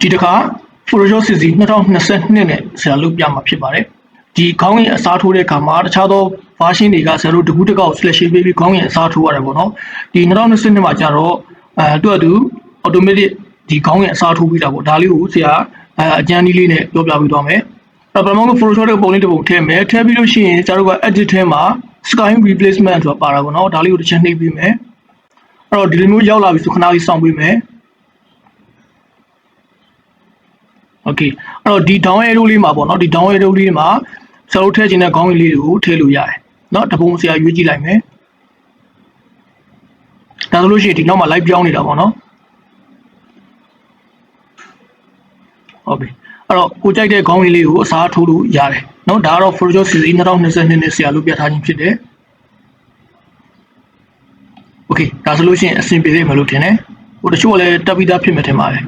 ဒီတစ်ခါ Photoshop CC 2022နဲ့ဆရာလုပ်ပြမှာဖြစ်ပါတယ်ဒီခေါင်းရင်အစားထိုးတဲ့အခါမှာတခြားသော version တွေကဆရာတို့တကူးတစ်ကောက် slash ပေးပြီးခေါင်းရင်အစားထိုးရတယ်ပေါ့နော်ဒီ2022မှာကျတော့အဲတွတ်တူ automatic ဒီခေါင်းရင်အစားထိုးပြီးတာပေါ့ဒါလေးကိုဆရာအဲအကြမ်းနည်းလေးနဲ့ပြောပြပေးသွားမယ်အဲ့ပထမဆုံး Photoshop တဲ့ပုံလေးတစ်ပုံထည့်မယ်ထည့်ပြီးလို့ရှိရင်ကျတော့က edit ထဲမှာ sky replacement ဆိုတာပါတာပေါ့နော်ဒါလေးကိုတစ်ချက်နှိပ်ပြီးမယ်အဲ့တော့ဒီလိုမျိုးရောက်လာပြီဆိုခဏလေးစောင့်ပေးမယ် okay အဲ့တော့ဒီ down arrow လေးမှာပေါ့နော်ဒီ down arrow လေးမှာဆရာတို့ထည့်ခြင်းတဲ့ခေါင်းကြီးလေးတွေကိုထည့်လို့ရတယ်နော်တပုံဆရာရွေးကြည့်လိုက်မယ်ဒါဆိုလို့ရှိရင်ဒီနောက်မှာ live ပြောင်းနေတာပေါ့နော်ဟုတ်ပြီအဲ့တော့ကိုကြိုက်တဲ့ခေါင်းကြီးလေးကိုအစားထိုးလို့ရတယ်နော်ဒါကတော့ Photoshop series 2022နဲ့ဆရာလို့ပြထားခြင်းဖြစ်တယ် okay ဒါဆိုလို့ရှိရင်အဆင်ပြေလိမ့်မယ်လို့ထင်တယ်ဟိုတချို့ကလည်းတက်ပြီးသားဖြစ်မှထင်ပါတယ်